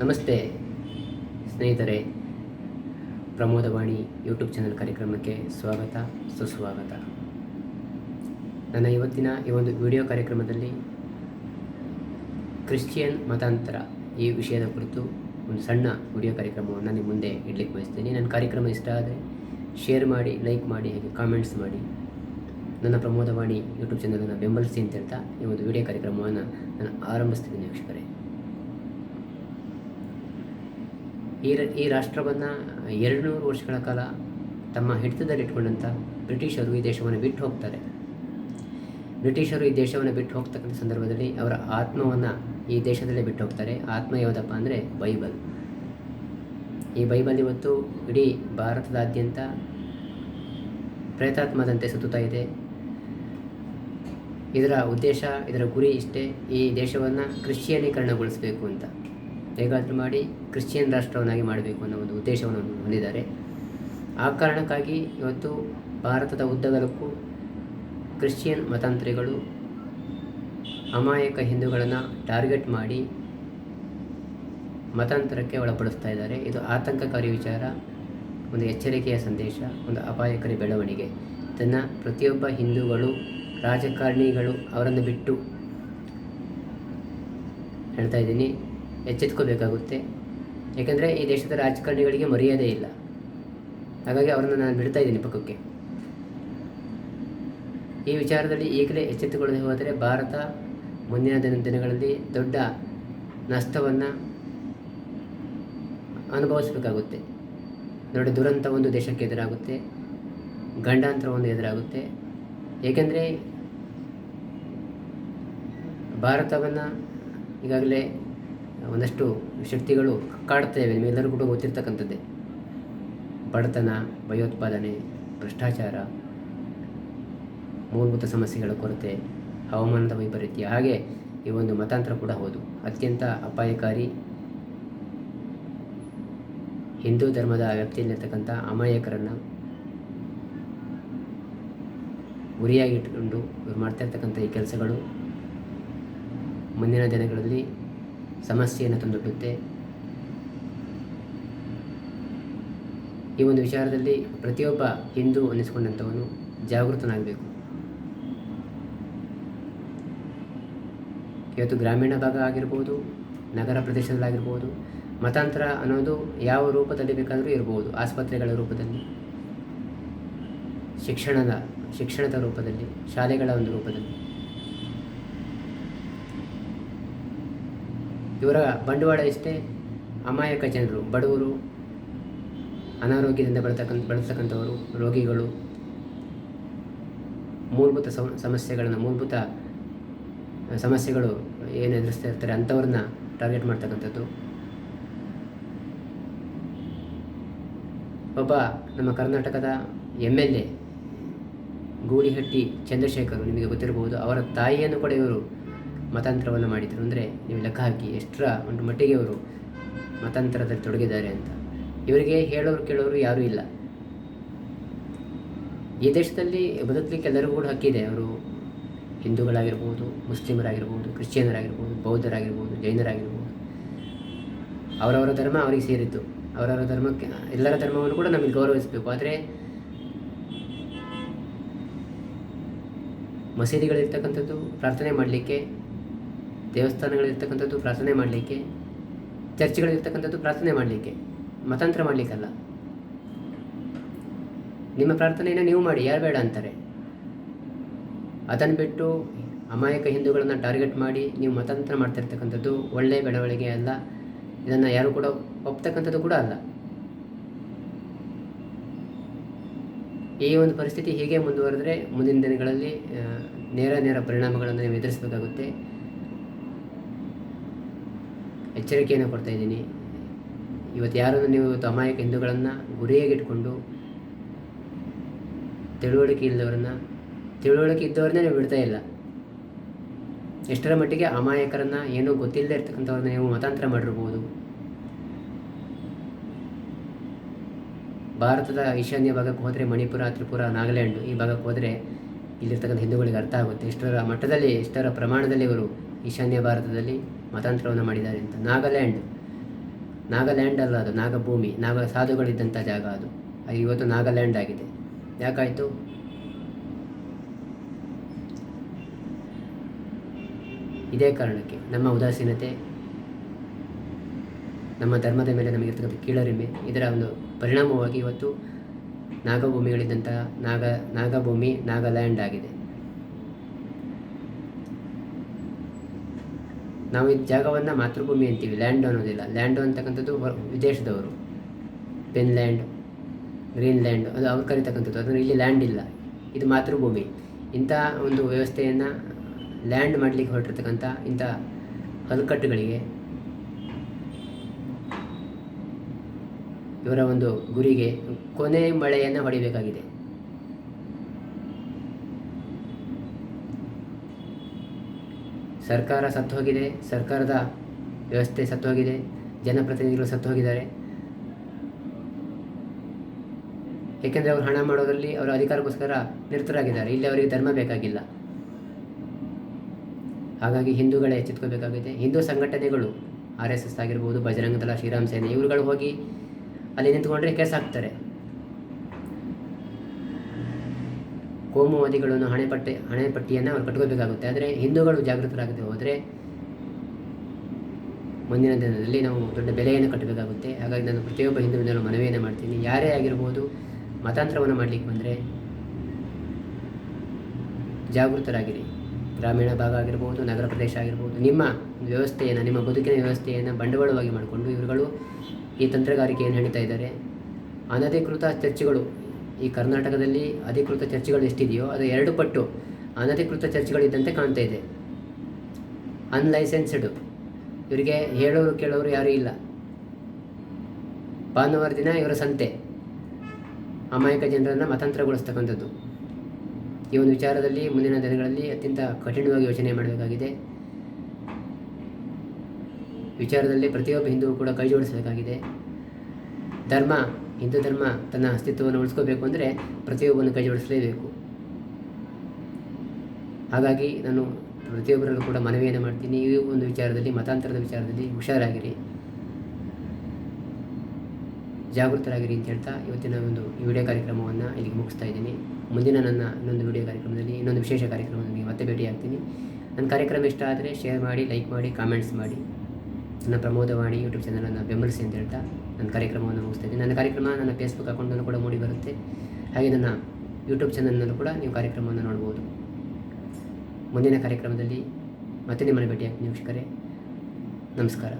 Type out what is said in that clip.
ನಮಸ್ತೆ ಸ್ನೇಹಿತರೆ ಪ್ರಮೋದವಾಣಿ YouTube channel ಕಾರ್ಯಕ್ರಮಕ್ಕೆ ಸ್ವಾಗತ, ಸುಸ್ವಾಗತ. ನನ್ನ ಇವತ್ತಿನ ಈ ಒಂದು ವಿಡಿಯೋ ಕಾರ್ಯಕ್ರಮದಲ್ಲಿ ಕ್ರಿಶ್ಚಿಯನ್ ಮತಾಂತರ ಈ ವಿಷಯದ ಕುರಿತು ಒಂದು ಸಣ್ಣ ವಿಡಿಯೋ ಕಾರ್ಯಕ್ರಮವನ್ನು ನಿಮ್ಮ ಮುಂದೆ ಇಡ್ಲಿಕ್ಕೆ ಬಯಸ್ತೀನಿ. ನನ್ನ ಕಾರ್ಯಕ್ರಮ ಇಷ್ಟ ಆದರೆ ಶೇರ್ ಮಾಡಿ ಲೈಕ್ ಮಾಡಿ, ಹಾಗೆ ಕಾಮೆಂಟ್ಸ್ ಮಾಡಿ. ನನ್ನ ಪ್ರಮೋದವಾಣಿ ಯೂಟ್ಯೂಬ್ ಚಾನಲನ್ನು ಬೆಂಬಲಿಸಿ ಅಂತ ಹೇಳ್ತಾ ಈ ಒಂದು ವಿಡಿಯೋ ಕಾರ್ಯಕ್ರಮವನ್ನು ನಾನು ಆರಂಭಿಸ್ತಿದ್ದೀನಿ ವೀಕ್ಷಕರೇ. ಈ ಈ ರಾಷ್ಟ್ರವನ್ನು ಎರಡು ನೂರು ವರ್ಷಗಳ ಕಾಲ ತಮ್ಮ ಹಿಡಿತದಲ್ಲಿಟ್ಕೊಂಡಂಥ ಬ್ರಿಟಿಷರು ಈ ದೇಶವನ್ನು ಬಿಟ್ಟು ಹೋಗ್ತಾರೆ. ಬ್ರಿಟಿಷರು ಈ ದೇಶವನ್ನು ಬಿಟ್ಟು ಹೋಗ್ತಕ್ಕಂಥ ಸಂದರ್ಭದಲ್ಲಿ ಅವರ ಆತ್ಮವನ್ನು ಈ ದೇಶದಲ್ಲೇ ಬಿಟ್ಟು ಹೋಗ್ತಾರೆ. ಆತ್ಮ ಯಾವುದಪ್ಪ ಅಂದರೆ ಬೈಬಲ್. ಈ ಬೈಬಲ್ ಇವತ್ತು ಇಡೀ ಭಾರತದಾದ್ಯಂತ ಪ್ರೇತಾತ್ಮದಂತೆ ಸುತ್ತುತ್ತಾ ಇದೆ. ಇದರ ಉದ್ದೇಶ, ಇದರ ಗುರಿ ಇಷ್ಟೇ. ಈ ದೇಶವನ್ನು ಕ್ರಿಶ್ಚಿಯನೀಕರಣಗೊಳಿಸಬೇಕು ಅಂತ. ಹೇಗಾದರೂ ಮಾಡಿ ಕ್ರಿಶ್ಚಿಯನ್ ರಾಷ್ಟ್ರವನ್ನಾಗಿ ಮಾಡಬೇಕು ಅನ್ನೋ ಒಂದು ಉದ್ದೇಶವನ್ನು ಹೊಂದಿದ್ದಾರೆ. ಆ ಕಾರಣಕ್ಕಾಗಿ ಇವತ್ತು ಭಾರತದ ಉದ್ದಗಲಕ್ಕೂ ಕ್ರಿಶ್ಚಿಯನ್ ಮತಾಂತರಿಗಳು ಅಮಾಯಕ ಹಿಂದೂಗಳನ್ನು ಟಾರ್ಗೆಟ್ ಮಾಡಿ ಮತಾಂತರಕ್ಕೆ ಒಳಪಡಿಸ್ತಾ ಇದ್ದಾರೆ. ಇದು ಆತಂಕಕಾರಿ ವಿಚಾರ, ಒಂದು ಎಚ್ಚರಿಕೆಯ ಸಂದೇಶ, ಒಂದು ಅಪಾಯಕಾರಿ ಬೆಳವಣಿಗೆ. ಇದನ್ನು ಪ್ರತಿಯೊಬ್ಬ ಹಿಂದೂಗಳು, ರಾಜಕಾರಣಿಗಳು ಅವರನ್ನು ಬಿಟ್ಟು ಹೇಳ್ತಾ ಇದ್ದೀನಿ. ಎಚ್ಚೆತ್ಕೋಬೇಕಾಗುತ್ತೆ ಏಕೆಂದರೆ ಈ ದೇಶದ ರಾಜಕಾರಣಿಗಳಿಗೆ ಮರ್ಯಾದೆ ಇಲ್ಲ. ಹಾಗಾಗಿ ಅವರನ್ನು ನಾನು ಬಿಡ್ತಾ ಇದ್ದೀನಿ ಪಕ್ಕಕ್ಕೆ. ಈ ವಿಚಾರದಲ್ಲಿ ಈಗಲೇ ಎಚ್ಚೆತ್ತುಕೊಳ್ಳದೆ ಹೋದರೆ ಭಾರತ ಮುಂದಿನ ದಿನ ದಿನಗಳಲ್ಲಿ ದೊಡ್ಡ ನಷ್ಟವನ್ನು ಅನುಭವಿಸಬೇಕಾಗುತ್ತೆ. ದೊಡ್ಡ ದುರಂತ ಒಂದು ದೇಶಕ್ಕೆ ಎದುರಾಗುತ್ತೆ. ಗಂಡಾಂತರ ಒಂದು ಎದುರಾಗುತ್ತೆ. ಏಕೆಂದರೆ ಭಾರತವನ್ನು ಈಗಾಗಲೇ ಒಂದಷ್ಟು ಶಕ್ತಿಗಳು ಕಾಡ್ತೇವೆ ನಿಮ್ಮೆಲ್ಲರೂ ಕೂಡ ಗೊತ್ತಿರ್ತಕ್ಕಂಥದ್ದೇ. ಬಡತನ, ಭಯೋತ್ಪಾದನೆ, ಭ್ರಷ್ಟಾಚಾರ, ಮೂಲಭೂತ ಸಮಸ್ಯೆಗಳ ಕೊರತೆ, ಹವಾಮಾನದ ವೈಪರೀತ್ಯ, ಹಾಗೆ ಈ ಒಂದು ಮತಾಂತರ ಕೂಡ ಹೌದು. ಅತ್ಯಂತ ಅಪಾಯಕಾರಿ ಹಿಂದೂ ಧರ್ಮದ ವ್ಯಾಪ್ತಿಯಲ್ಲಿರ್ತಕ್ಕಂಥ ಅಮಾಯಕರನ್ನು ಗುರಿಯಾಗಿ ಇಟ್ಟುಕೊಂಡು ಇವ್ರು ಮಾಡ್ತಾ ಈ ಕೆಲಸಗಳು ಮುಂದಿನ ದಿನಗಳಲ್ಲಿ ಸಮಸ್ಯೆಯನ್ನು ತಂದೊಡ್ಡುತ್ತೆ ಈ ಒಂದು ವಿಚಾರದಲ್ಲಿ ಪ್ರತಿಯೊಬ್ಬ ಹಿಂದೂ ಅನ್ನಿಸ್ಕೊಂಡಂಥವನು ಜಾಗೃತನಾಗಬೇಕು. ಇವತ್ತು ಗ್ರಾಮೀಣ ಭಾಗ ಆಗಿರ್ಬೋದು, ನಗರ ಪ್ರದೇಶದಲ್ಲಾಗಿರ್ಬೋದು, ಮತಾಂತರ ಅನ್ನೋದು ಯಾವ ರೂಪದಲ್ಲಿ ಬೇಕಾದರೂ ಇರ್ಬೋದು, ಆಸ್ಪತ್ರೆಗಳ ರೂಪದಲ್ಲಿ, ಶಿಕ್ಷಣದ ಶಿಕ್ಷಣದ ರೂಪದಲ್ಲಿ, ಶಾಲೆಗಳ ಒಂದು ರೂಪದಲ್ಲಿ. ಇವರ ಬಂಡವಾಳ ಇಷ್ಟೇ ಅಮಾಯಕ ಜನರು, ಬಡವರು, ಅನಾರೋಗ್ಯದಿಂದ ಬಳತಕ್ಕಂಥ ಬಳಸ್ತಕ್ಕಂಥವರು ರೋಗಿಗಳು, ಮೂಲಭೂತ ಸಮಸ್ಯೆಗಳನ್ನು, ಮೂಲಭೂತ ಸಮಸ್ಯೆಗಳು ಏನು ಎದುರಿಸ್ತಾ ಇರ್ತಾರೆ ಅಂಥವ್ರನ್ನ ಟಾರ್ಗೆಟ್ ಮಾಡ್ತಕ್ಕಂಥದ್ದು. ಒಬ್ಬ ನಮ್ಮ ಕರ್ನಾಟಕದ M L A, Goolihatti Chandrashekhar, ನಿಮಗೆ ಗೊತ್ತಿರಬಹುದು, ಅವರ ತಾಯಿಯನ್ನು ಕೂಡ ಇವರು ಮತಾಂತರವನ್ನು ಮಾಡಿದರು ಅಂದರೆ ನೀವು ಲೆಕ್ಕ ಹಾಕಿ ಎಷ್ಟರ ಒಂದು ಮಟ್ಟಿಗೆ ಅವರು ಮತಾಂತರದಲ್ಲಿ ತೊಡಗಿದ್ದಾರೆ ಅಂತ. ಇವರಿಗೆ ಹೇಳೋರು ಕೇಳೋರು ಯಾರೂ ಇಲ್ಲ. ಈ ದೇಶದಲ್ಲಿ ಬದುಕಲಿಕ್ಕೆ ಎಲ್ಲರಿಗೂ ಕೂಡ ಹಕ್ಕಿದೆ ಅವರು ಹಿಂದೂಗಳಾಗಿರ್ಬೋದು, ಮುಸ್ಲಿಮರಾಗಿರ್ಬೋದು, ಕ್ರಿಶ್ಚಿಯನರಾಗಿರ್ಬೋದು, ಬೌದ್ಧರಾಗಿರ್ಬೋದು, ಜೈನರಾಗಿರ್ಬೋದು. ಅವರವರ ಧರ್ಮ ಅವರಿಗೆ ಸೇರಿದ್ದು. ಅವರವರ ಧರ್ಮಕ್ಕೆ ಎಲ್ಲರ ಧರ್ಮವನ್ನು ಕೂಡ ನಮಗೆ ಗೌರವಿಸಬೇಕು. ಆದರೆ ಮಸೀದಿಗಳಿರ್ತಕ್ಕಂಥದ್ದು ಪ್ರಾರ್ಥನೆ ಮಾಡಲಿಕ್ಕೆ ದೇವಸ್ಥಾನಗಳಿರ್ತಕ್ಕಂಥದ್ದು ಪ್ರಾರ್ಥನೆ ಮಾಡಲಿಕ್ಕೆ, ಚರ್ಚ್ಗಳಿರ್ತಕ್ಕಂಥದ್ದು ಪ್ರಾರ್ಥನೆ ಮಾಡಲಿಕ್ಕೆ, ಮತಾಂತರ ಮಾಡಲಿಕ್ಕಲ್ಲ. ನಿಮ್ಮ ಪ್ರಾರ್ಥನೆಯನ್ನು ನೀವು ಮಾಡಿ, ಯಾರು ಬೇಡ ಅಂತಾರೆ. ಅದನ್ನು ಬಿಟ್ಟು ಅಮಾಯಕ ಹಿಂದೂಗಳನ್ನು ಟಾರ್ಗೆಟ್ ಮಾಡಿ ನೀವು ಮತಾಂತರ ಮಾಡ್ತಿರ್ತಕ್ಕಂಥದ್ದು ಒಳ್ಳೆಯ ಬೆಳವಣಿಗೆ ಅಲ್ಲ. ಇದನ್ನು ಯಾರು ಕೂಡ ಒಪ್ತಕ್ಕಂಥದ್ದು ಕೂಡ ಅಲ್ಲ. ಈ ಒಂದು ಪರಿಸ್ಥಿತಿ ಹೀಗೆ ಮುಂದುವರೆದ್ರೆ ಮುಂದಿನ ದಿನಗಳಲ್ಲಿ ನೇರ ನೇರ ಪರಿಣಾಮಗಳನ್ನು ನೀವು ಎದುರಿಸಬೇಕಾಗುತ್ತೆ. ಎಚ್ಚರಿಕೆಯನ್ನು ಕೊಡ್ತಾ ಇದ್ದೀನಿ. ಇವತ್ತು ಯಾರನ್ನು ನೀವು ಇವತ್ತು ಅಮಾಯಕ ಹಿಂದೂಗಳನ್ನು ಗುರಿಯಾಗಿಟ್ಕೊಂಡು ತಿಳುವಳಿಕೆ ಇಲ್ಲದವ್ರನ್ನ, ತಿಳುವಳಿಕೆ ಇದ್ದವ್ರನ್ನೇ ನೀವು ಬಿಡ್ತಾ ಇಲ್ಲ. ಎಷ್ಟರ ಮಟ್ಟಿಗೆ ಅಮಾಯಕರನ್ನು ಏನೂ ಗೊತ್ತಿಲ್ಲದೆ ಇರ್ತಕ್ಕಂಥವ್ರನ್ನ ನೀವು ಮತಾಂತರ ಮಾಡಿರ್ಬೋದು. ಭಾರತದ ಈಶಾನ್ಯ ಭಾಗಕ್ಕೆ ಹೋದರೆ ಮಣಿಪುರ, ತ್ರಿಪುರ, ನಾಗಾಲ್ಯಾಂಡ್ ಈ ಭಾಗಕ್ಕೆ ಹೋದರೆ ಇಲ್ಲಿರ್ತಕ್ಕಂಥ ಹಿಂದೂಗಳಿಗೆ ಅರ್ಥ ಆಗುತ್ತೆ. ಎಷ್ಟರ ಮಟ್ಟದಲ್ಲಿ, ಎಷ್ಟರ ಪ್ರಮಾಣದಲ್ಲಿ ಇವರು ಈಶಾನ್ಯ ಭಾರತದಲ್ಲಿ ಮತಾಂತರವನ್ನು ಮಾಡಿದ್ದಾರೆ ಅಂತ. ನಾಗಾಲ್ಯಾಂಡ್. ನಾಗಾಲ್ಯಾಂಡ್ ಅಲ್ಲ ಅದು, ನಾಗಭೂಮಿ. ನಾಗ ಸಾಧುಗಳಿದ್ದಂಥ ಜಾಗ ಅದು. ಇವತ್ತು ನಾಗಾಲ್ಯಾಂಡ್ ಆಗಿದೆ. ಯಾಕಾಯಿತು? ಇದೇ ಕಾರಣಕ್ಕೆ ನಮ್ಮ ಉದಾಸೀನತೆ, ನಮ್ಮ ಧರ್ಮದ ಮೇಲೆ ನಮಗಿರ್ತಕ್ಕಂಥ ಕೀಳರಿಮೆ, ಇದರ ಒಂದು ಪರಿಣಾಮವಾಗಿ ಇವತ್ತು ನಾಗಭೂಮಿಗಳಿದ್ದಂಥ ನಾಗ, ನಾಗಭೂಮಿ ನಾಗಾಲ್ಯಾಂಡ್ ಆಗಿದೆ. ನಾವು ಈ ಜಾಗವನ್ನು ಮಾತೃಭೂಮಿ ಅಂತೀವಿ ಲ್ಯಾಂಡ್ ಅನ್ನೋದಿಲ್ಲ. ಲ್ಯಾಂಡು ಅಂತಕ್ಕಂಥದ್ದು ವಿದೇಶದವರು. ಫಿನ್ಲ್ಯಾಂಡ್ ಗ್ರೀನ್ಲ್ಯಾಂಡ್ ಅದು ಅವ್ರು ಕರಿತಕ್ಕಂಥದ್ದು. ಅದನ್ನು ಇಲ್ಲಿ ಲ್ಯಾಂಡ್ ಇಲ್ಲ. ಇದು ಮಾತೃಭೂಮಿ. ಇಂಥ ಒಂದು ವ್ಯವಸ್ಥೆಯನ್ನು ಲ್ಯಾಂಡ್ ಮಾಡಲಿಕ್ಕೆ ಹೊರಟಿರ್ತಕ್ಕಂಥ ಇಂಥ ಹಲುಕಟ್ಟುಗಳಿಗೆ ಇವರ ಒಂದು ಗುರಿಗೆ ಕೊನೆ ಮಳೆಯನ್ನು ಹೊಡಿಬೇಕಾಗಿದೆ. ಸರ್ಕಾರ ಸತ್ತು ಹೋಗಿದೆ, ಸರ್ಕಾರದ ವ್ಯವಸ್ಥೆ ಸತ್ತು ಹೋಗಿದೆ, ಜನಪ್ರತಿನಿಧಿಗಳು ಸತ್ತು ಹೋಗಿದ್ದಾರೆ. ಏಕೆಂದರೆ ಅವರು ಹಣ ಮಾಡೋದರಲ್ಲಿ ಅವರ ಅಧಿಕಾರಕ್ಕೋಸ್ಕರ ನಿರತರಾಗಿದ್ದಾರೆ. ಇಲ್ಲಿ ಅವರಿಗೆ ಧರ್ಮ ಬೇಕಾಗಿಲ್ಲ. ಹಾಗಾಗಿ ಹಿಂದೂಗಳೇ ಎಚ್ಚೆತ್ಕೋಬೇಕಾಗಿದೆ ಹಿಂದೂ ಸಂಘಟನೆಗಳು ಆರ್ ಎಸ್ ಎಸ್ ಆಗಿರ್ಬೋದು, ಬಜರಂಗ ದಳ, ಶ್ರೀರಾಮ್ ಸೇನೆ, ಇವರುಗಳು ಹೋಗಿ ಅಲ್ಲಿ ನಿಂತ್ಕೊಂಡ್ರೆ ಕೇಸ್ ಹಾಕ್ತಾರೆ. ಕೋಮುವಾದಿಗಳನ್ನು ಹಣೆಪಟ್ಟೆ ಹಣೆಪಟ್ಟಿಯನ್ನು ಅವ್ರು ಕಟ್ಕೋಬೇಕಾಗುತ್ತೆ ಆದರೆ ಹಿಂದೂಗಳು ಜಾಗೃತರಾಗದೆ ಹೋದರೆ ಮುಂದಿನ ದಿನದಲ್ಲಿ ನಾವು ದೊಡ್ಡ ಬೆಲೆಯನ್ನು ಕಟ್ಟಬೇಕಾಗುತ್ತೆ. ಹಾಗಾಗಿ ನಾನು ಪ್ರತಿಯೊಬ್ಬ ಹಿಂದೂವಿನಲ್ಲೂ ಮನವಿಯನ್ನು ಮಾಡ್ತೀನಿ. ಯಾರೇ ಆಗಿರ್ಬೋದು ಮತಾಂತರವನ್ನು ಮಾಡಲಿಕ್ಕೆ ಬಂದರೆ ಜಾಗೃತರಾಗಿರಿ. ಗ್ರಾಮೀಣ ಭಾಗ ಆಗಿರ್ಬೋದು, ನಗರ ಪ್ರದೇಶ ಆಗಿರ್ಬೋದು, ನಿಮ್ಮ ವ್ಯವಸ್ಥೆಯನ್ನು, ನಿಮ್ಮ ಬದುಕಿನ ವ್ಯವಸ್ಥೆಯನ್ನು ಬಂಡವಾಳವಾಗಿ ಮಾಡಿಕೊಂಡು ಇವರುಗಳು ಈ ತಂತ್ರಗಾರಿಕೆಯನ್ನು ಹೇಳ್ತಾ ಇದ್ದಾರೆ. ಅನಧಿಕೃತ ಚರ್ಚ್ಗಳು ಈ ಕರ್ನಾಟಕದಲ್ಲಿ ಅಧಿಕೃತ ಚರ್ಚ್ಗಳು ಎಷ್ಟಿದೆಯೋ ಅದು ಎರಡು ಪಟ್ಟು ಅನಧಿಕೃತ ಚರ್ಚ್ಗಳಿದ್ದಂತೆ ಕಾಣ್ತಾ ಇದೆ. ಅನ್ಲೈಸೆನ್ಸ್ಡ್ ಇವರಿಗೆ ಹೇಳೋರು ಕೇಳೋರು ಯಾರೂ ಇಲ್ಲ. ಭಾನುವಾರ ದಿನ ಇವರ ಸಂತೆ. ಅಮಾಯಕ ಜನರನ್ನು ಮತಾಂತರಗೊಳಿಸ್ತಕ್ಕಂಥದ್ದು. ಈ ಒಂದು ವಿಚಾರದಲ್ಲಿ ಮುಂದಿನ ದಿನಗಳಲ್ಲಿ ಅತ್ಯಂತ ಕಠಿಣವಾಗಿ ಯೋಚನೆ ಮಾಡಬೇಕಾಗಿದೆ. ವಿಚಾರದಲ್ಲಿ ಪ್ರತಿಯೊಬ್ಬ ಹಿಂದೂ ಕೂಡ ಕೈ ಜೋಡಿಸಬೇಕಾಗಿದೆ ಧರ್ಮ ಹಿಂದೂ ಧರ್ಮ ತನ್ನ ಅಸ್ತಿತ್ವವನ್ನು ಉಳಿಸ್ಕೋಬೇಕು ಅಂದರೆ ಪ್ರತಿಯೊಬ್ಬನ ಕೈ ಜೋಡಿಸಲೇಬೇಕು. ಹಾಗಾಗಿ ನಾನು ಪ್ರತಿಯೊಬ್ಬರಲ್ಲೂ ಕೂಡ ಮನವಿಯನ್ನು ಮಾಡ್ತೀನಿ. ಈ ಒಂದು ವಿಚಾರದಲ್ಲಿ, ಮತಾಂತರದ ವಿಚಾರದಲ್ಲಿ ಹುಷಾರಾಗಿರಿ. ಜಾಗೃತರಾಗಿರಿ ಅಂತ ಹೇಳ್ತಾ ಇವತ್ತಿನ ಒಂದು ವಿಡಿಯೋ ಕಾರ್ಯಕ್ರಮವನ್ನು ಇಲ್ಲಿಗೆ ಮುಗಿಸ್ತಾ ಇದ್ದೀನಿ. ಮುಂದಿನ ನನ್ನ ಇನ್ನೊಂದು ವಿಡಿಯೋ ಕಾರ್ಯಕ್ರಮದಲ್ಲಿ, ಇನ್ನೊಂದು ವಿಶೇಷ ಕಾರ್ಯಕ್ರಮದಲ್ಲಿ ಮತ್ತೆ ಭೇಟಿಯಾಗ್ತೀನಿ ನನ್ನ ಕಾರ್ಯಕ್ರಮ ಇಷ್ಟ ಆದರೆ ಶೇರ್ ಮಾಡಿ ಲೈಕ್ ಮಾಡಿ ಕಾಮೆಂಟ್ಸ್ ಮಾಡಿ. ನನ್ನ ಪ್ರಮೋದವಾಣಿ ಯೂಟ್ಯೂಬ್ ಚಾನಲನ್ನು ಬೆಂಬಲಿಸಿ ಅಂತ ಹೇಳ್ತಾ ನನ್ನ ಕಾರ್ಯಕ್ರಮವನ್ನು ಮುಗಿಸ್ತಾ ಇದ್ದೀನಿ ನನ್ನ ಕಾರ್ಯಕ್ರಮ ನನ್ನ ಫೇಸ್ಬುಕ್ ಅಕೌಂಟನ್ನು ಕೂಡ ಮೂಡಿ ಬರುತ್ತೆ. ಹಾಗೆ ನನ್ನ ಯೂಟ್ಯೂಬ್ ಚಾನಲ್ನಲ್ಲೂ ಕೂಡ ನೀವು ಕಾರ್ಯಕ್ರಮವನ್ನು ನೋಡ್ಬೋದು. ಮುಂದಿನ ಕಾರ್ಯಕ್ರಮದಲ್ಲಿ ಮತ್ತೆ ನಿಮ್ಮನ್ನು ಭೇಟಿಯಾಗ್ತೀನಿ ವೀಕ್ಷಕರೇ. ನಮಸ್ಕಾರ.